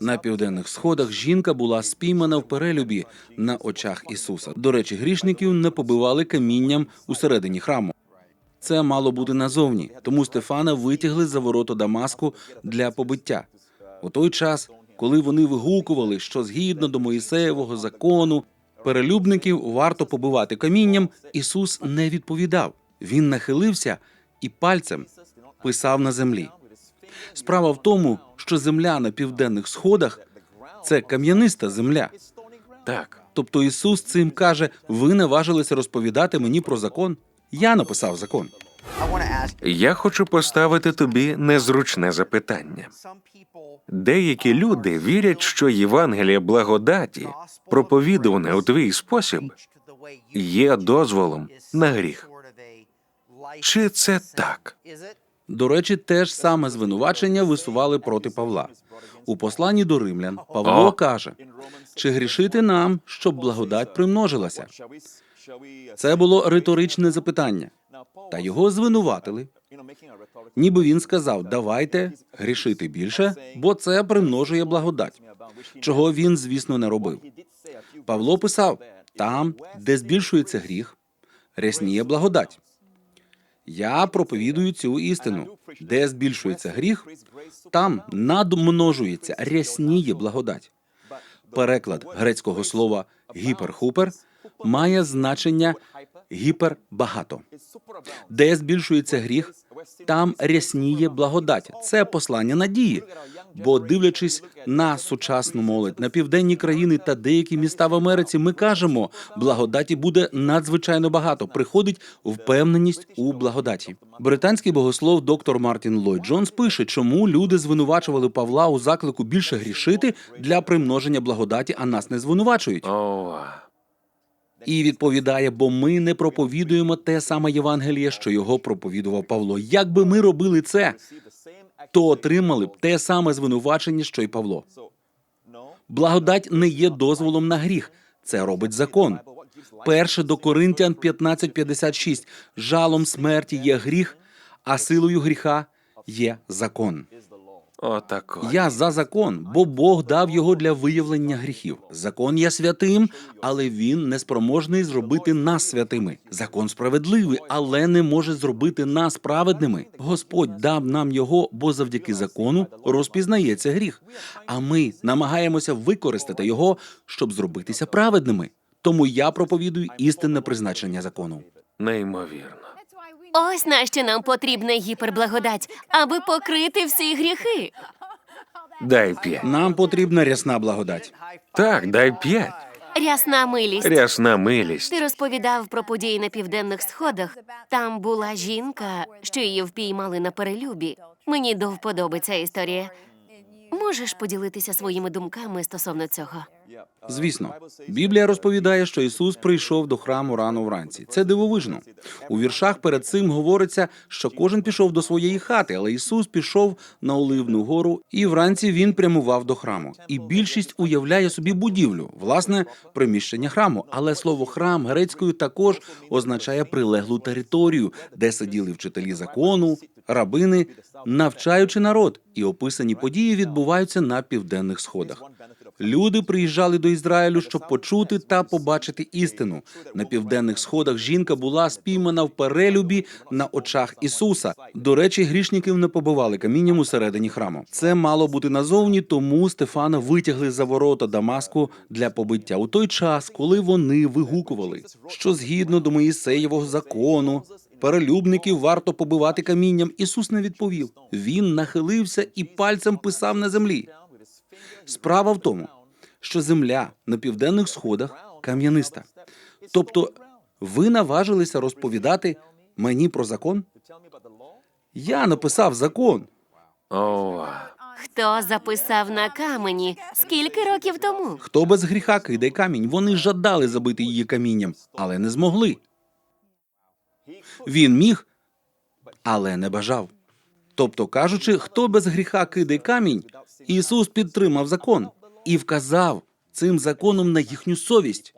На південних сходах жінка була спіймана в перелюбі на очах Ісуса. До речі, грішників не побивали камінням усередині храму. Це мало бути назовні, тому Стефана витягли за ворота Дамаску для побиття. У той час, коли вони вигукували, що згідно до Моїсеєвого закону перелюбників варто побивати камінням, Ісус не відповідав. Він нахилився і пальцем писав на землі. Справа в тому, що земля на південних сходах це кам'яниста земля. Так, Тобто Ісус цим каже: ви наважилися розповідати мені про закон. Я написав закон. я хочу поставити тобі незручне запитання. Деякі люди вірять, що Євангеліє благодаті, проповідуване у твій спосіб, є дозволом на гріх. Чи це так? До речі, те ж саме звинувачення висували проти Павла. У посланні до римлян Павло О. каже: чи грішити нам, щоб благодать примножилася? Це було риторичне запитання, та його звинуватили. Ніби він сказав: давайте грішити більше, бо це примножує благодать. Чого він, звісно, не робив. Павло писав: там, де збільшується гріх, рясніє благодать. Я проповідую цю істину. Де збільшується гріх, там надмножується, рясніє благодать. Переклад грецького слова гіперхупер має значення гіпербагато. Де збільшується гріх, там рясніє благодать. Це послання надії. Бо, дивлячись на сучасну молодь, на південні країни та деякі міста в Америці, ми кажемо, благодаті буде надзвичайно багато. Приходить впевненість у благодаті. Британський богослов доктор Мартін Ллойд Джонс пише, чому люди звинувачували Павла у заклику більше грішити для примноження благодаті, а нас не звинувачують. І відповідає, бо ми не проповідуємо те саме Євангеліє, що його проповідував Павло. Якби ми робили це, то отримали б те саме звинувачення, що й Павло. Благодать не є дозволом на гріх. Це робить закон. Перше до Коринтян 15.56. Жалом смерті є гріх, а силою гріха є закон. Отако. Я за закон, бо Бог дав його для виявлення гріхів. Закон є святим, але він не спроможний зробити нас святими. Закон справедливий, але не може зробити нас праведними. Господь дав нам його, бо завдяки закону розпізнається гріх. А ми намагаємося використати його, щоб зробитися праведними. Тому я проповідую істинне призначення закону. Неймовірно. Ось на що нам потрібна гіперблагодать, аби покрити всі гріхи. Дай п'ять. Нам потрібна рясна благодать. Так, дай п'ять. Рясна милість. Рясна милість. Ти розповідав про події на південних сходах. Там була жінка, що її впіймали на перелюбі. Мені до вподоби ця історія. Можеш поділитися своїми думками стосовно цього? Звісно, Біблія розповідає, що Ісус прийшов до храму рано вранці. Це дивовижно. У віршах перед цим говориться, що кожен пішов до своєї хати, але Ісус пішов на Оливну гору, і вранці він прямував до храму. І більшість уявляє собі будівлю, власне, приміщення храму. Але слово храм грецькою також означає прилеглу територію, де сиділи вчителі закону, рабини, навчаючи народ. І описані події відбуваються на південних сходах. Люди приїжджали до Ізраїлю, щоб почути та побачити істину. На південних сходах жінка була спіймана в перелюбі на очах Ісуса. До речі, грішників не побивали камінням усередині храму. Це мало бути назовні, тому Стефана витягли за ворота Дамаску для побиття у той час, коли вони вигукували, що згідно до Моїсеєвого закону. Перелюбників варто побивати камінням. Ісус не відповів. Він нахилився і пальцем писав на землі. Справа в тому, що земля на південних сходах кам'яниста. Тобто, ви наважилися розповідати мені про закон? Я написав закон. О, Хто записав на камені? Скільки років тому? Хто без гріха кидай камінь? Вони жадали забити її камінням, але не змогли. Він міг, але не бажав. Тобто, кажучи, хто без гріха киде камінь, Ісус підтримав закон і вказав цим законом на їхню совість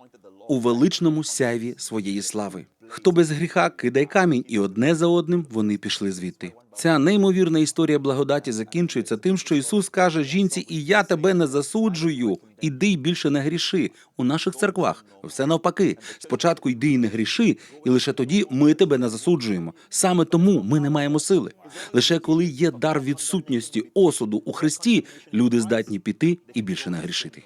у величному сяйві своєї слави. Хто без гріха, кидай камінь, і одне за одним вони пішли звідти. Ця неймовірна історія благодаті закінчується тим, що Ісус каже жінці: І я тебе не засуджую. Іди й більше не гріши. У наших церквах все навпаки. Спочатку йди і не гріши, і лише тоді ми тебе не засуджуємо. Саме тому ми не маємо сили. Лише коли є дар відсутності осуду у Христі, люди здатні піти і більше не грішити.